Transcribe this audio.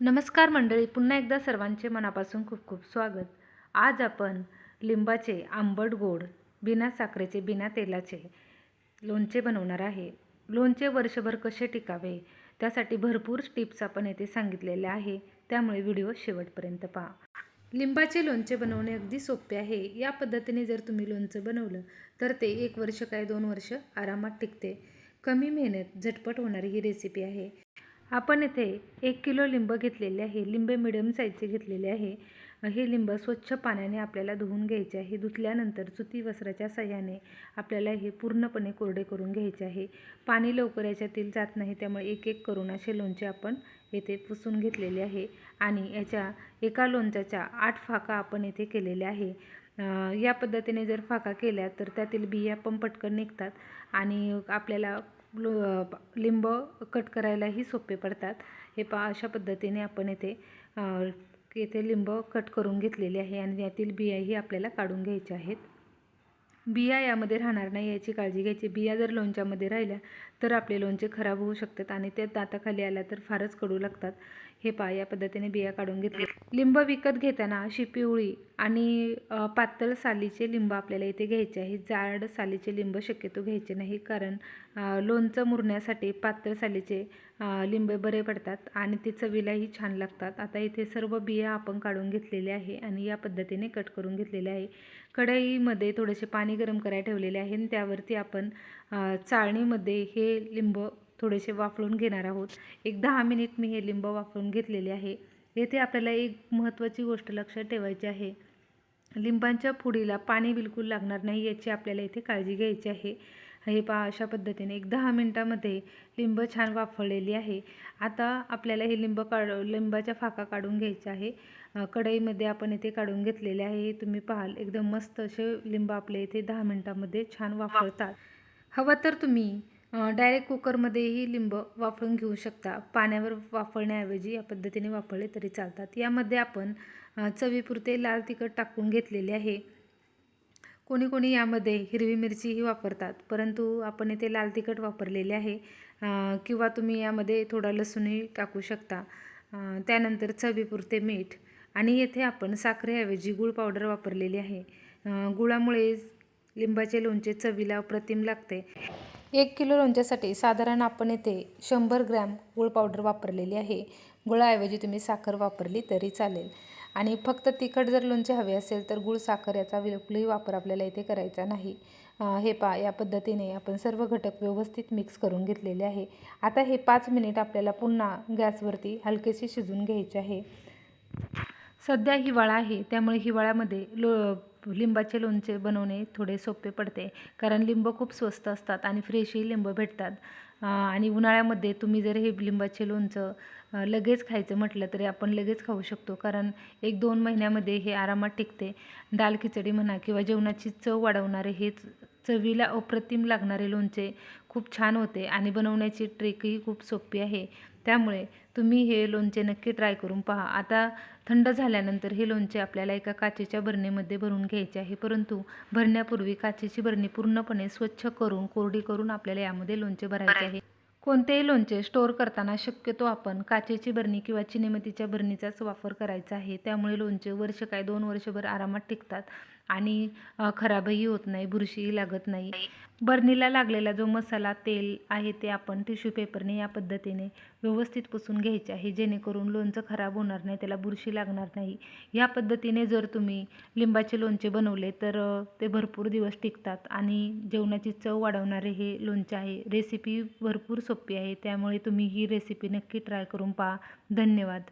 नमस्कार मंडळी पुन्हा एकदा सर्वांचे मनापासून खूप खूप स्वागत. आज आपण लिंबाचे आंबट गोड बिना साखरेचे बिना तेलाचे लोणचे बनवणार आहे. लोणचे वर्षभर कसे टिकावे? त्यासाठी भरपूर टिप्स आपण येथे सांगितलेल्या आहे. त्यामुळे व्हिडिओ शेवटपर्यंत पहा. लिंबाचे लोणचे बनवणे अगदी सोपे आहे. या पद्धतीने जर तुम्ही लोणचं बनवलं तर ते एक वर्ष काय दोन वर्ष आरामात टिकते. कमी मेहनत झटपट होणारी ही रेसिपी आहे. आपण इथे एक किलो लिंब घेतलेले आहे. लिंबे मिडियम साईजचे घेतलेले आहे. हे लिंब स्वच्छ पाण्याने आपल्याला धुवून घ्यायचे आहे. धुतल्यानंतर चुती वस्त्राच्या सहाय्याने आपल्याला हे पूर्णपणे कोरडे करून घ्यायचे आहे. पाणी लवकर याच्यातील जात नाही त्यामुळे एक एक करून असे लोणचे आपण येथे पुसून घेतलेले आहे. आणि याच्या एका लोणच्याच्या आठ फाका आपण येथे केलेल्या आहे. या पद्धतीने जर फाका केल्या तर त्यातील बिया पण पटकन निघतात आणि आपल्याला लो लिंब कट करायलाही सोपे पडतात. हे पा अशा पद्धतीने आपण येथे येथे लिंब कट करून घेतलेले आहे आणि यातील बियाही आपल्याला काढून घ्यायच्या आहेत. बिया यामध्ये राहणार नाही याची काळजी घ्यायची. बिया जर लोणच्यामध्ये राहिल्या तर आपले लोणचे खराब होऊ शकतात आणि ते दाताखाली आल्या तर फारच कडू लागतात. हे पा या पद्धतीने बिया काढून घेतले लिंब विकत घेताना अशी पिवळी आणि पातळ सालीचे लिंब आपल्याला इथे घ्यायचे आहे. जाड सालीचे लिंब शक्यतो घ्यायचे नाही कारण लोणचं मुरण्यासाठी पातळ सालीचे लिंब बरे पडतात आणि ते चवीलाही छान लागतात. आता इथे सर्व बिया आपण काढून घेतलेले आहे आणि या पद्धतीने कट करून घेतलेले आहे. कढईमध्ये थोडेसे पाणी गरम करायला ठेवलेले आहे आणि त्यावरती आपण चाळणीमध्ये हे लिंब थोडेसे वाफळून घेणार आहोत. एक दहा मिनिट मी हे लिंब वाफळून घेतलेले आहे. येथे आपल्याला एक महत्त्वाची गोष्ट लक्षात ठेवायची आहे. लिंबांच्या फुडीला पाणी बिलकुल लागणार नाही याची आपल्याला इथे काळजी घ्यायची आहे. हे पहा अशा पद्धतीने एक दहा मिनटामध्ये लिंब छान वाफळलेली आहे. आता आपल्याला हे लिंब काढ लिंबाच्या फाका काढून घ्यायच्या आहे. कढईमध्ये आपण इथे काढून घेतलेले आहे. तुम्ही पाहाल एकदम मस्त असे लिंब आपले इथे दहा मिनटामध्ये छान वाफळतात. हवा तर तुम्ही डायरेक्ट कुकरमध्येही लिंब वाफळून घेऊ शकता. पाण्यावर वाफळण्याऐवजी या पद्धतीने वाफळले तरी चालतात. यामध्ये आपण चवीपुरते लाल तिखट टाकून घेतलेले आहे. कोणी कोणी यामध्ये हिरवी मिरचीही वापरतात परंतु आपण इथे लाल तिखट वापरलेले आहे. किंवा तुम्ही यामध्ये थोडा लसूणही टाकू शकता. त्यानंतर चवीपुरते मीठ. आणि येथे आपण साखरेऐवजी गूळ पावडर वापरलेली आहे. गुळामुळे लिंबाचे लोणचे चवीला अप्रतिम लागते. एक किलो लोणच्यासाठी साधारण आपण येथे शंभर ग्रॅम गुळ पावडर वापरलेली आहे. गुळाऐवजी तुम्ही साखर वापरली तरी चालेल. आणि फक्त तिखट जर लोणचे हवे असेल तर गूळ साखर याचा बिलकुलही वापर आपल्याला इथे करायचा नाही. हे पा या पद्धतीने आपण सर्व घटक व्यवस्थित मिक्स करून घेतलेले आहे. आता हे पाच मिनिट आपल्याला पुन्हा गॅसवरती हलकेसे शिजून घ्यायचे आहे. सध्या हिवाळा आहे त्यामुळे हिवाळ्यामध्ये लो लिंबाचे लोणचे बनवणे थोडे सोपे पडते. कारण लिंब खूप स्वस्त असतात आणि फ्रेशही लिंब भेटतात. आणि उन्हाळ्यामध्ये तुम्ही जर हे लिंबाचे लोणचं लगेच खायचं म्हटलं तरी आपण लगेच खाऊ शकतो. कारण एक दोन महिन्यामध्ये हे आरामात टिकते. दाल खिचडी म्हणा किंवा जेवणाची चव वाढवणारे हे चवीला अप्रतिम लागणारे लोणचे खूप छान होते. आणि बनवण्याची ट्रेकही खूप सोपी आहे. त्यामुळे तुम्ही हे लोणचे नक्की ट्राय करून पहा. आता थंड झाल्यानंतर हे लोणचे आपल्याला एका काचेच्या बरणीमध्ये भरून घ्यायचे आहे. परंतु भरण्यापूर्वी काचेची बरणी पूर्णपणे स्वच्छ करून कोरडी करून आपल्याला यामध्ये लोणचे भरायचे आहे. कोणतेही लोणचे स्टोअर करताना शक्यतो आपण काचेची बरणी किंवा चिनेमतीच्या बरणीचाच वापर करायचा आहे. त्यामुळे लोणचे वर्ष काय दोन वर्षभर आरामात टिकतात. आणि खराबही होत नाही बुरशीही लागत नाही. बर्नीला लागलेला जो मसाला तेल आहे ते आपण टिश्यू पेपरने या पद्धतीने व्यवस्थित पुसून घ्यायचे आहे. जेणेकरून लोणचं खराब होणार नाही त्याला बुरशी लागणार नाही. या पद्धतीने जर तुम्ही लिंबाचे लोणचे बनवले तर ते भरपूर दिवस टिकतात आणि जेवणाची चव वाढवणारे हे लोणचे आहे. रेसिपी भरपूर सोपी आहे त्यामुळे तुम्ही ही रेसिपी नक्की ट्राय करून पहा. धन्यवाद.